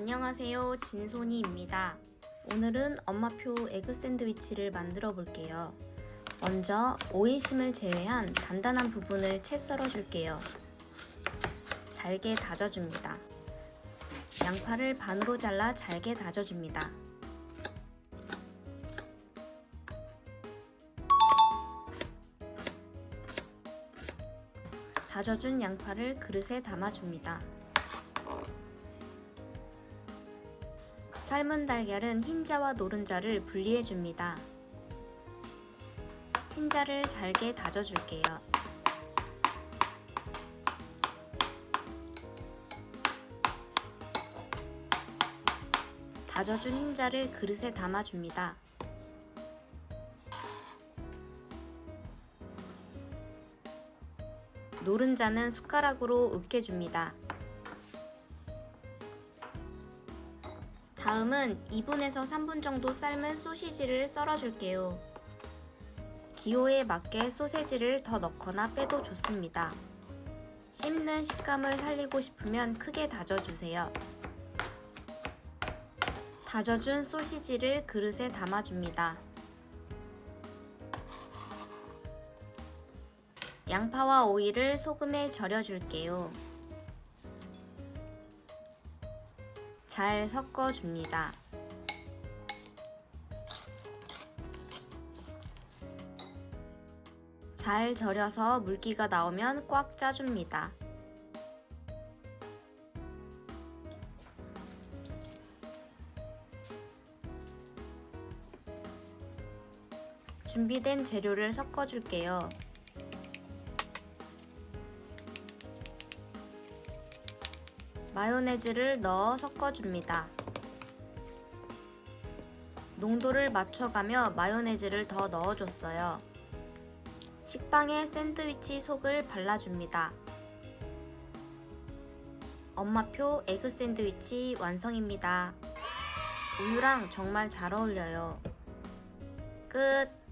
안녕하세요. 진손이입니다. 오늘은 엄마표 에그 샌드위치를 만들어 볼게요. 먼저 오이심을 제외한 단단한 부분을 채 썰어 줄게요. 잘게 다져줍니다. 양파를 반으로 잘라 잘게 다져줍니다. 다져준 양파를 그릇에 담아줍니다. 삶은 달걀은 흰자와 노른자를 분리해 줍니다. 흰자를 잘게 다져 줄게요. 다져준 흰자를 그릇에 담아 줍니다. 노른자는 숟가락으로 으깨 줍니다. 다음은 2분에서 3분 정도 삶은 소시지를 썰어줄게요. 기호에 맞게 소세지를 더 넣거나 빼도 좋습니다. 씹는 식감을 살리고 싶으면 크게 다져주세요. 다져준 소시지를 그릇에 담아줍니다. 양파와 오이를 소금에 절여줄게요. 잘 섞어줍니다. 잘 절여서 물기가 나오면 꽉 짜줍니다. 준비된 재료를 섞어줄게요. 마요네즈를 넣어 섞어줍니다. 농도를 맞춰가며 마요네즈를 더 넣어줬어요. 식빵에 샌드위치 속을 발라줍니다. 엄마표 에그 샌드위치 완성입니다. 우유랑 정말 잘 어울려요. 끝!